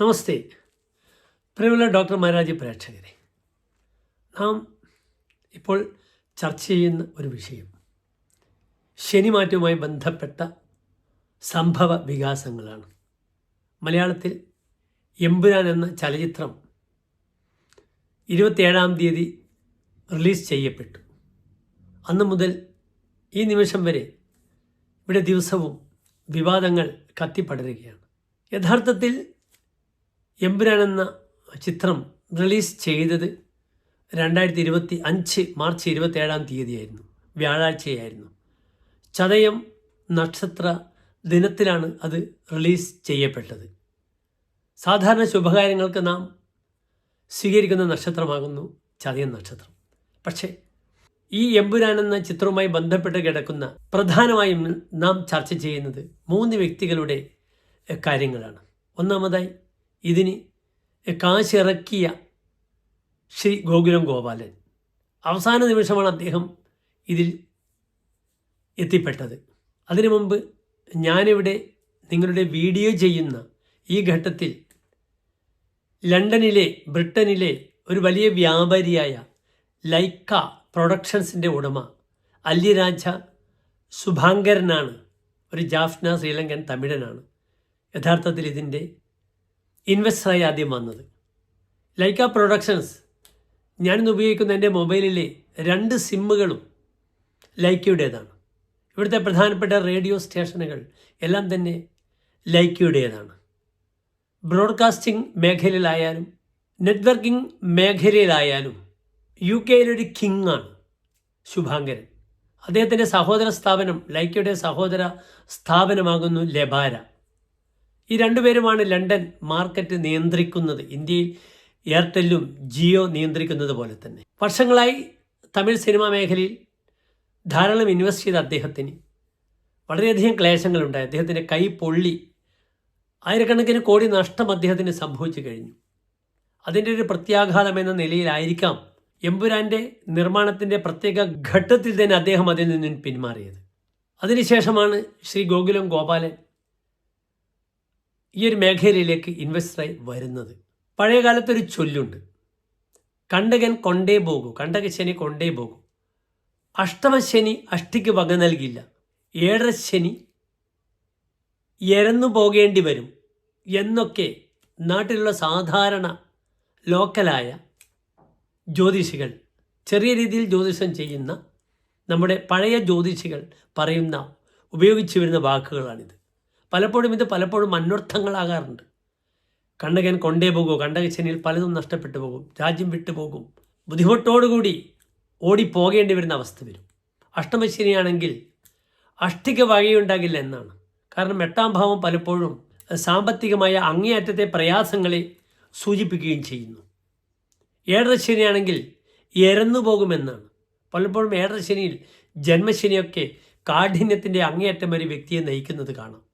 നമസ്തേ. പ്രിയമുള്ള ഡോക്ടർ മഹാരാജ് പ്രേക്ഷകരെ നാം ഇപ്പോൾ ചർച്ച ചെയ്യുന്ന ഒരു വിഷയം. ശനിമാറ്റവുമായി ബന്ധപ്പെട്ട സംഭവ വികാസങ്ങളാണ്. മലയാളത്തിൽ എമ്പുരാൻ എന്ന ചലച്ചിത്രം ഇരുപത്തിയേഴാം തീയതി റിലീസ് ചെയ്യപ്പെട്ടു. അന്ന് മുതൽ ഈ നിമിഷം വരെ ഇവിടെ ദിവസവും വിവാദങ്ങൾ കത്തിപ്പടരുകയാണ്. യഥാർത്ഥത്തിൽ എമ്പുരാൻ എന്ന ചിത്രം റിലീസ് ചെയ്തത് രണ്ടായിരത്തി ഇരുപത്തി അഞ്ച് മാർച്ച് ഇരുപത്തേഴാം തീയതിയായിരുന്നു. വ്യാഴാഴ്ചയായിരുന്നു. ചതയം നക്ഷത്ര ദിനത്തിലാണ് അത് റിലീസ് ചെയ്യപ്പെട്ടത്. സാധാരണ ശുഭകാര്യങ്ങൾക്ക് നാം സ്വീകരിക്കുന്ന നക്ഷത്രമാകുന്നു ചതയം നക്ഷത്രം. പക്ഷേ ഈ എമ്പുരാൻ എന്ന ചിത്രവുമായി ബന്ധപ്പെട്ട് കിടക്കുന്ന പ്രധാനമായും നാം ചർച്ച ചെയ്യുന്നത് മൂന്ന് വ്യക്തികളുടെ കാര്യങ്ങളാണ്. ഒന്നാമതായി ഇതിന് കാശിറക്കിയ ശ്രീ ഗോകുലം ഗോപാലൻ. അവസാന നിമിഷമാണ് അദ്ദേഹം ഇതിൽ എത്തിപ്പെട്ടത്. അതിനു മുമ്പ് ഞാനിവിടെ നിങ്ങളുടെ വീഡിയോ ചെയ്യുന്ന ഈ ഘട്ടത്തിൽ ലണ്ടനിലെ ബ്രിട്ടനിലെ ഒരു വലിയ വ്യാപാരിയായ ലൈക്ക പ്രൊഡക്ഷൻസിന്റെ ഉടമ അല്ലിരാജ സുഭാങ്കരനാണ് ഒരു ജാഫ്ന ശ്രീലങ്കൻ തമിഴനാണ്. യഥാർത്ഥത്തിൽ ഇതിന്റെ ഇൻവെസ്റ്ററായി ആദ്യം വന്നത്. ലൈക്ക പ്രൊഡക്ഷൻസ് ഞാനിന്ന് ഉപയോഗിക്കുന്ന എന്റെ മൊബൈലിലെ രണ്ട് സിമ്മുകളും ലൈക്കയുടേതാണ് ഇവിടുത്തെ പ്രധാനപ്പെട്ട റേഡിയോ സ്റ്റേഷനുകൾ എല്ലാം തന്നെ ലൈക്കയുടേതാണ് ബ്രോഡ്കാസ്റ്റിംഗ് മേഖലയിലായാലും നെറ്റ്വർക്കിംഗ് മേഖലയിലായാലും യു കെയിലൊരു കിങ് ആണ് ശുഭാങ്കരൻ. അദ്ദേഹത്തിന്റെ സഹോദര സ്ഥാപനം ലൈക്കയുടെ സഹോദര സ്ഥാപനമാകുന്നു ലെബാര. ഈ രണ്ടുപേരുമാണ് ലണ്ടൻ മാർക്കറ്റ് നിയന്ത്രിക്കുന്നത്. ഇന്ത്യയിൽ എയർടെല്ലും ജിയോ നിയന്ത്രിക്കുന്നത് പോലെ തന്നെ. വർഷങ്ങളായി തമിഴ് സിനിമാ മേഖലയിൽ ധാരാളം ഇൻവെസ്റ്റ് ചെയ്ത അദ്ദേഹത്തിന് വളരെയധികം ക്ലേശങ്ങളുണ്ടായി. അദ്ദേഹത്തിന്റെ കൈ പൊള്ളി ആയിരക്കണക്കിന് കോടി നഷ്ടം അദ്ദേഹത്തിന് സംഭവിച്ചു കഴിഞ്ഞു. അതിന്റെ ഒരു പ്രത്യാഘാതം എന്ന നിലയിലായിരിക്കാം എമ്പുരാന്റെ നിർമ്മാണത്തിന്റെ പ്രത്യേക ഘട്ടത്തിൽ തന്നെ അദ്ദേഹം അതിൽ നിന്നും പിന്മാറിയത്. അതിനുശേഷമാണ് ശ്രീ ഗോകുലം ഗോപാലൻ ഈ ഒരു മേഖലയിലേക്ക് ഇൻവെസ്റ്ററായി വരുന്നത്. പഴയ കാലത്തൊരു ചൊല്ലുണ്ട്. കണ്ടകൻ കൊണ്ടേ പോകൂ. കണ്ടകശനി കൊണ്ടേ പോകൂ. അഷ്ടമശനി അഷ്ടിക്ക് വക നൽകില്ല ഏഴര ശനി എരന്നു പോകേണ്ടി വരും എന്നൊക്കെ നാട്ടിലുള്ള സാധാരണ ലോക്കലായ ജ്യോതിഷികൾ ചെറിയ രീതിയിൽ ജ്യോതിഷം ചെയ്യുന്ന നമ്മുടെ പഴയ ജ്യോതിഷികൾ പറയുന്ന ഉപയോഗിച്ചു വരുന്ന വാക്കുകളാണിത്. പലപ്പോഴും ഇത് പലപ്പോഴും അന്വർത്ഥങ്ങളാകാറുണ്ട്. കണ്ടകൻ കൊണ്ടേ പോകൂ കണ്ടകശനിയിൽ പലതും നഷ്ടപ്പെട്ടു പോകും. രാജ്യം വിട്ടുപോകും ബുദ്ധിമുട്ടോടുകൂടി ഓടിപ്പോകേണ്ടി വരുന്ന അവസ്ഥ വരും. അഷ്ടമശനിയാണെങ്കിൽ അഷ്ടിക വകയുണ്ടാകില്ല എന്നാണ്. കാരണം എട്ടാം ഭാവം പലപ്പോഴും സാമ്പത്തികമായ അങ്ങേയറ്റത്തെ പ്രയാസങ്ങളെ സൂചിപ്പിക്കുകയും ചെയ്യുന്നു. ഏഴരശനിയാണെങ്കിൽ എരന്നു പോകുമെന്നാണ് പലപ്പോഴും ഏഴരശനിയിൽ ജന്മശനിയൊക്കെ കാഠിന്യത്തിന്റെ അങ്ങേയറ്റം ഒരു വ്യക്തിയെ നയിക്കുന്നത് കാണാം.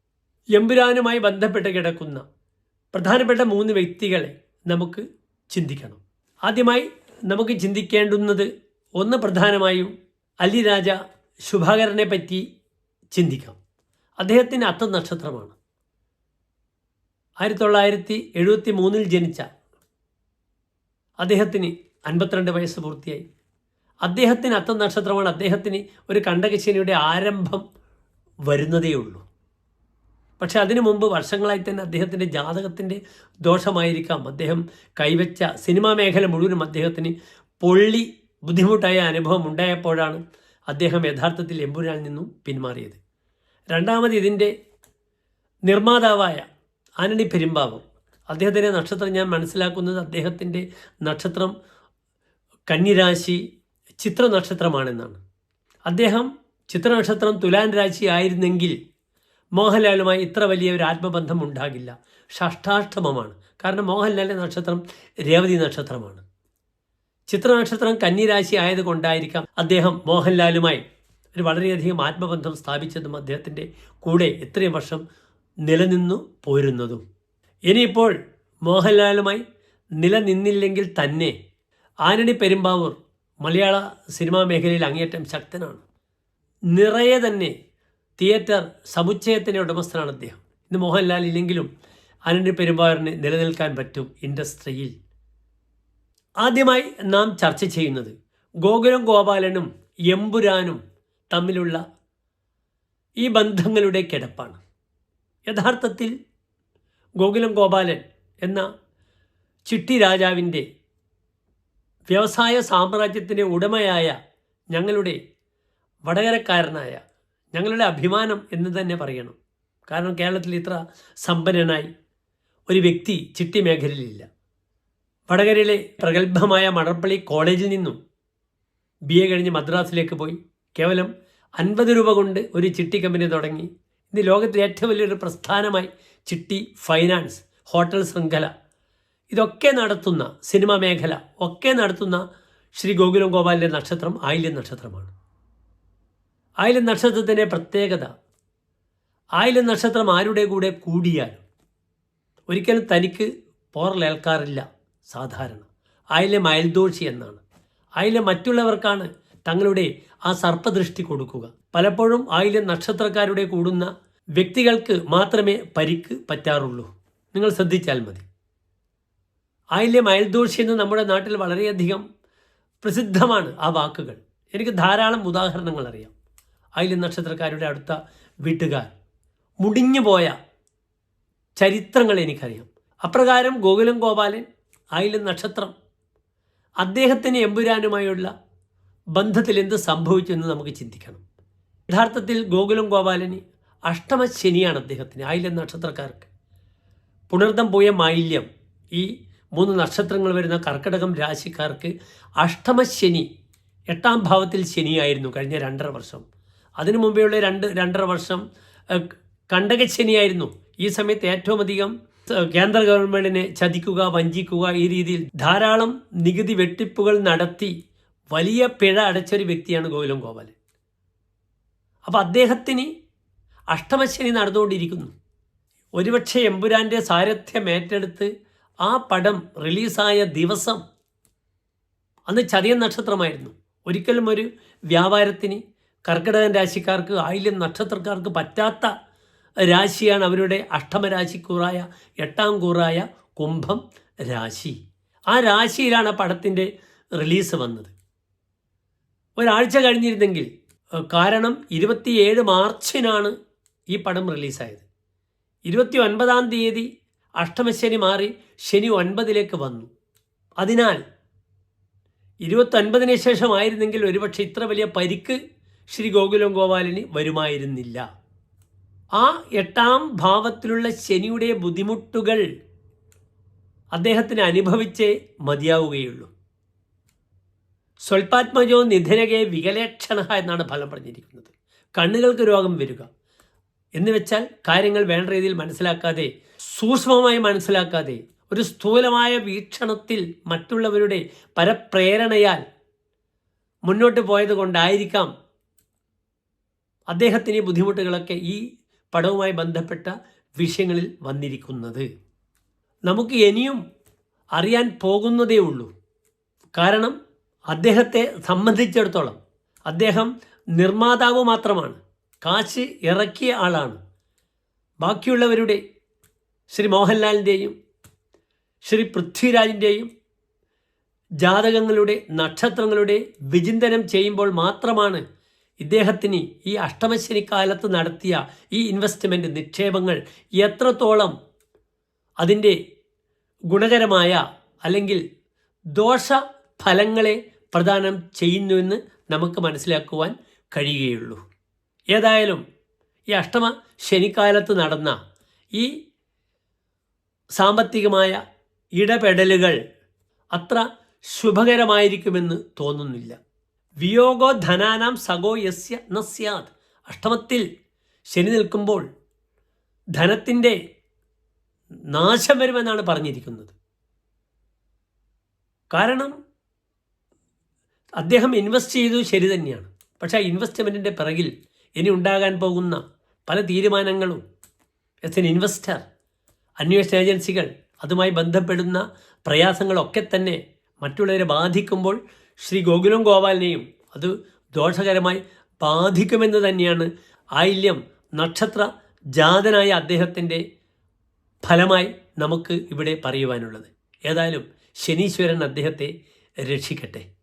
എമ്പുരാനുമായി ബന്ധപ്പെട്ട് കിടക്കുന്ന പ്രധാനപ്പെട്ട മൂന്ന് വ്യക്തികളെ നമുക്ക് ചിന്തിക്കണം. ആദ്യമായി നമുക്ക് ചിന്തിക്കേണ്ടുന്നത് ഒന്ന് പ്രധാനമായും അലി രാജ ശുഭാകരനെ പറ്റി ചിന്തിക്കാം. അദ്ദേഹത്തിന് അത്ത നക്ഷത്രമാണ്. ആയിരത്തി തൊള്ളായിരത്തി എഴുപത്തി മൂന്നിൽ ജനിച്ച അദ്ദേഹത്തിന് അൻപത്തിരണ്ട് വയസ്സ് പൂർത്തിയായി. അദ്ദേഹത്തിന് അത്ത നക്ഷത്രമാണ് അദ്ദേഹത്തിന് ഒരു കണ്ടകശനിയുടെ ആരംഭം വരുന്നതേ ഉള്ളൂ പക്ഷെ അതിനു മുമ്പ് വർഷങ്ങളായി തന്നെ അദ്ദേഹത്തിന്റെ ജാതകത്തിന്റെ ദോഷമായിരിക്കാം. അദ്ദേഹം കൈവച്ച സിനിമാ മേഖല മുഴുവനും അദ്ദേഹത്തിന് പൊള്ളി ബുദ്ധിമുട്ടായ അനുഭവം ഉണ്ടായപ്പോഴാണ് അദ്ദേഹം യഥാർത്ഥത്തിൽ എമ്പുരാനിൽ നിന്നും പിന്മാറിയത്. രണ്ടാമത് ഇതിന്റെ നിർമ്മാതാവായ ആനണി പെരുമ്പാവം. അദ്ദേഹത്തിന്റെ നക്ഷത്രം ഞാൻ മനസ്സിലാക്കുന്നത് അദ്ദേഹത്തിന്റെ നക്ഷത്രം കന്നിരാശി ചിത്ര നക്ഷത്രമാണെന്നാണ്. അദ്ദേഹം ചിത്രനക്ഷത്രം തുലാൻ രാശി ആയിരുന്നെങ്കിൽ മോഹൻലാലുമായി ഇത്ര വലിയ ഒരു ആത്മബന്ധം ഉണ്ടാകില്ല. ഷഷ്ടാഷ്ടമമാണ്. കാരണം മോഹൻലാലിന്റെ നക്ഷത്രം രേവതി നക്ഷത്രമാണ്. ചിത്രനക്ഷത്രം കന്നിരാശി ആയതുകൊണ്ടായിരിക്കാം അദ്ദേഹം മോഹൻലാലുമായി ഒരു വളരെയധികം ആത്മബന്ധം സ്ഥാപിച്ചതും അദ്ദേഹത്തിന്റെ കൂടെ ഇത്രയും വർഷം നിലനിന്നു പോരുന്നതും. ഇനിയിപ്പോൾ മോഹൻലാലുമായി നിലനിന്നില്ലെങ്കിൽ തന്നെ ആനണി പെരുമ്പാവൂർ മലയാള സിനിമാ മേഖലയിൽ അങ്ങേയറ്റം ശക്തനാണ്. നിറയെ തന്നെ തിയേറ്റർ സമുച്ചയത്തിന്റെ ഉടമസ്ഥനാണ് അദ്ദേഹം. ഇന്ന് മോഹൻലാൽ ഇല്ലെങ്കിലും അനന്യ പെരുമ്പാറിന് നിലനിൽക്കാൻ പറ്റും ഇൻഡസ്ട്രിയിൽ. ആദ്യമായി നാം ചർച്ച ചെയ്യുന്നത് ഗോകുലം ഗോപാലനും എമ്പുരാനും തമ്മിലുള്ള ഈ ബന്ധങ്ങളുടെ കിടപ്പാണ്. യഥാർത്ഥത്തിൽ ഗോകുലം ഗോപാലൻ എന്ന ചിട്ടി രാജാവിന്റെ വ്യവസായ സാമ്രാജ്യത്തിന്റെ ഉടമയായ ഞങ്ങളുടെ വടകരക്കാരനായ ഞങ്ങളുടെ അഭിമാനം എന്ന് തന്നെ പറയണം. കാരണം കേരളത്തിൽ ഇത്ര സമ്പന്നനായി ഒരു വ്യക്തി ചിട്ടി മേഖലയിലില്ല. വടകരയിലെ പ്രഗത്ഭമായ മടർപ്പള്ളി കോളേജിൽ നിന്നും ബി എ കഴിഞ്ഞ് മദ്രാസിലേക്ക് പോയി. കേവലം അൻപത് രൂപ കൊണ്ട് ഒരു ചിട്ടി കമ്പനി തുടങ്ങി. ഇന്ന് ലോകത്തിലെ ഏറ്റവും വലിയൊരു പ്രസ്ഥാനമായി ചിട്ടി ഫൈനാൻസ് ഹോട്ടൽ ശൃംഖല. ഇതൊക്കെ നടത്തുന്ന സിനിമ മേഖല ഒക്കെ നടത്തുന്ന ശ്രീ ഗോകുലം ഗോപാലിന്റെ നക്ഷത്രം ആയില്യം നക്ഷത്രമാണ്. ആയില്യം നക്ഷത്രത്തിന്റെ പ്രത്യേകത. ആയില നക്ഷത്രം ആരുടെ കൂടെ കൂടിയാലും ഒരിക്കലും തനിക്ക് പോറലേൽക്കാറില്ല സാധാരണ. ആയിലെ മയൽദോഷി എന്നാണ്. ആയിലെ മറ്റുള്ളവർക്കാണ് തങ്ങളുടെ ആ സർപ്പദൃഷ്ടി കൊടുക്കുക. പലപ്പോഴും ആയിലെ നക്ഷത്രക്കാരുടെ കൂടുന്ന വ്യക്തികൾക്ക് മാത്രമേ പരിക്ക് പറ്റാറുള്ളൂ. നിങ്ങൾ ശ്രദ്ധിച്ചാൽ മതി. ആയിലെ മയൽദോഷി എന്ന് നമ്മുടെ നാട്ടിൽ വളരെയധികം പ്രസിദ്ധമാണ് ആ വാക്കുകൾ. എനിക്ക് ധാരാളം ഉദാഹരണങ്ങൾ അറിയാം. ആയില്യം നക്ഷത്രക്കാരുടെ അടുത്ത വീട്ടുകാർ. മുടിഞ്ഞുപോയ ചരിത്രങ്ങൾ എനിക്കറിയാം. അപ്രകാരം ഗോകുലം ഗോപാലൻ ആയില്യം നക്ഷത്രം അദ്ദേഹത്തിന് എമ്പുരാനുമായുള്ള ബന്ധത്തിൽ എന്ത് സംഭവിച്ചു എന്ന് നമുക്ക് ചിന്തിക്കണം. യഥാർത്ഥത്തിൽ ഗോകുലം ഗോപാലന് അഷ്ടമ ശനിയാണ് അദ്ദേഹത്തിന് ആയില നക്ഷത്രക്കാർക്ക്. പുണർദം പോയ മാലിന്യം ഈ മൂന്ന് നക്ഷത്രങ്ങൾ വരുന്ന കർക്കിടകം രാശിക്കാർക്ക് അഷ്ടമ ശനി എട്ടാം ഭാവത്തിൽ ശനിയായിരുന്നു കഴിഞ്ഞ രണ്ടര വർഷം. അതിനു മുമ്പെയുള്ള രണ്ട് രണ്ടര വർഷം കണ്ടകശനിയായിരുന്നു. ഈ സമയത്ത് ഏറ്റവും അധികം കേന്ദ്ര ഗവൺമെന്റിനെ ചതിക്കുക വഞ്ചിക്കുക ഈ രീതിയിൽ ധാരാളം നികുതി വെട്ടിപ്പുകൾ നടത്തി വലിയ പിഴ അടച്ചൊരു വ്യക്തിയാണ് ഗോകുലം ഗോപാലൻ അപ്പോൾ അദ്ദേഹത്തിന് അഷ്ടമശനി നടന്നുകൊണ്ടിരിക്കുന്നു. ഒരുപക്ഷെ എമ്പുരാന്റെ സാരഥ്യം ഏറ്റെടുത്ത് ആ പടം റിലീസായ ദിവസം അന്ന് ചതയൻ നക്ഷത്രമായിരുന്നു. ഒരിക്കലും ഒരു വ്യാപാരത്തിന് കർക്കിടകൻ രാശിക്കാർക്ക് ആയില്യം നക്ഷത്രക്കാർക്ക് പറ്റാത്ത രാശിയാണ് അവരുടെ അഷ്ടമരാശിക്കൂറായ എട്ടാം കൂറായ കുംഭം രാശി. ആ രാശിയിലാണ് ആ പടത്തിന്റെ റിലീസ് വന്നത്. ഒരാഴ്ച കഴിഞ്ഞിരുന്നെങ്കിൽ കാരണം ഇരുപത്തിയേഴ് മാർച്ചിനാണ് ഈ പടം റിലീസായത്. ഇരുപത്തി ഒൻപതാം തീയതി അഷ്ടമശനി മാറി ശനി ഒൻപതിലേക്ക് വന്നു. അതിനാൽ ഇരുപത്തൊൻപതിന് ശേഷമായിരുന്നെങ്കിൽ ഒരുപക്ഷെ ഇത്ര വലിയ പരിക്ക് ശ്രീ ഗോകുലം ഗോപാലിന് വരുമായിരുന്നില്ല. ആ എട്ടാം ഭാവത്തിലുള്ള ശനിയുടെ ബുദ്ധിമുട്ടുകൾ അദ്ദേഹത്തിന് അനുഭവിച്ചേ മതിയാവുകയുള്ളൂ. സ്വൽപാത്മജോ നിധനകെ വികലേക്ഷണ എന്നാണ് ഫലം പറഞ്ഞിരിക്കുന്നത്. കണ്ണുകൾക്ക് രോഗം വരിക എന്ന് വെച്ചാൽ കാര്യങ്ങൾ വേണ്ട രീതിയിൽ മനസ്സിലാക്കാതെ സൂക്ഷ്മമായി മനസ്സിലാക്കാതെ ഒരു സ്ഥൂലമായ വീക്ഷണത്തിൽ മറ്റുള്ളവരുടെ പരപ്രേരണയാൽ മുന്നോട്ട് പോയത് കൊണ്ടായിരിക്കാം അദ്ദേഹത്തിന് ബുദ്ധിമുട്ടുകളൊക്കെ ഈ പടവുമായി ബന്ധപ്പെട്ട വിഷയങ്ങളിൽ വന്നിരിക്കുന്നത്. നമുക്ക് ഇനിയും അറിയാൻ പോകുന്നതേ ഉള്ളൂ. കാരണം അദ്ദേഹത്തെ സംബന്ധിച്ചിടത്തോളം അദ്ദേഹം നിർമ്മാതാവ് മാത്രമാണ്. കാശ് ഇറക്കിയ ആളാണ്. ബാക്കിയുള്ളവരുടെ ശ്രീ മോഹൻലാലിന്റെയും ശ്രീ പൃഥ്വിരാജിന്റെയും ജാതകങ്ങളുടെ നക്ഷത്രങ്ങളുടെ വിചിന്തനം ചെയ്യുമ്പോൾ മാത്രമാണ് ഇദ്ദേഹത്തിന് ഈ അഷ്ടമശനി കാലത്ത് നടത്തിയ ഈ ഇൻവെസ്റ്റ്മെന്റ് നിക്ഷേപങ്ങൾ എത്രത്തോളം അതിന്റെ ഗുണകരമായ അല്ലെങ്കിൽ ദോഷ ഫലങ്ങളെ പ്രദാനം ചെയ്യുന്നുവെന്ന് നമുക്ക് മനസ്സിലാക്കുവാൻ കഴിയുകയുള്ളൂ. ഏതായാലും ഈ അഷ്ടമ ശനിക്കാലത്ത് നടന്ന ഈ സാമ്പത്തികമായ ഇടപെടലുകൾ അത്ര ശുഭകരമായിരിക്കുമെന്ന് തോന്നുന്നില്ല. വിയോഗോ ധനാനാം സഗോ യസ്യ ന സ്യാത്. അഷ്ടമത്തിൽ ശനി നിൽക്കുമ്പോൾ ധനത്തിന്റെ നാശം വരുമെന്നാണ് പറഞ്ഞിരിക്കുന്നത്. കാരണം അദ്ദേഹം ഇൻവെസ്റ്റ് ചെയ്തു ശരി തന്നെയാണ്. പക്ഷേ ആ ഇൻവെസ്റ്റ്മെന്റിന്റെ പിറകിൽ ഇനി ഉണ്ടാകാൻ പോകുന്ന പല തീരുമാനങ്ങളും എസ് എൻ ഇൻവെസ്റ്റർ അന്വേഷണ ഏജൻസികൾ അതുമായി ബന്ധപ്പെടുന്ന പ്രയാസങ്ങളൊക്കെ തന്നെ മറ്റുള്ളവരെ ബാധിക്കുമ്പോൾ ശ്രീ ഗോകുലം ഗോപാലിനെയും അത് ദോഷകരമായി ബാധിക്കുമെന്ന് തന്നെയാണ് ആയില്യം നക്ഷത്ര ജാതനായ അദ്ദേഹത്തിന്റെ ഫലമായി നമുക്ക് ഇവിടെ പറയുവാനുള്ളത്. ഏതായാലും ശനീശ്വരൻ അദ്ദേഹത്തെ രക്ഷിക്കട്ടെ.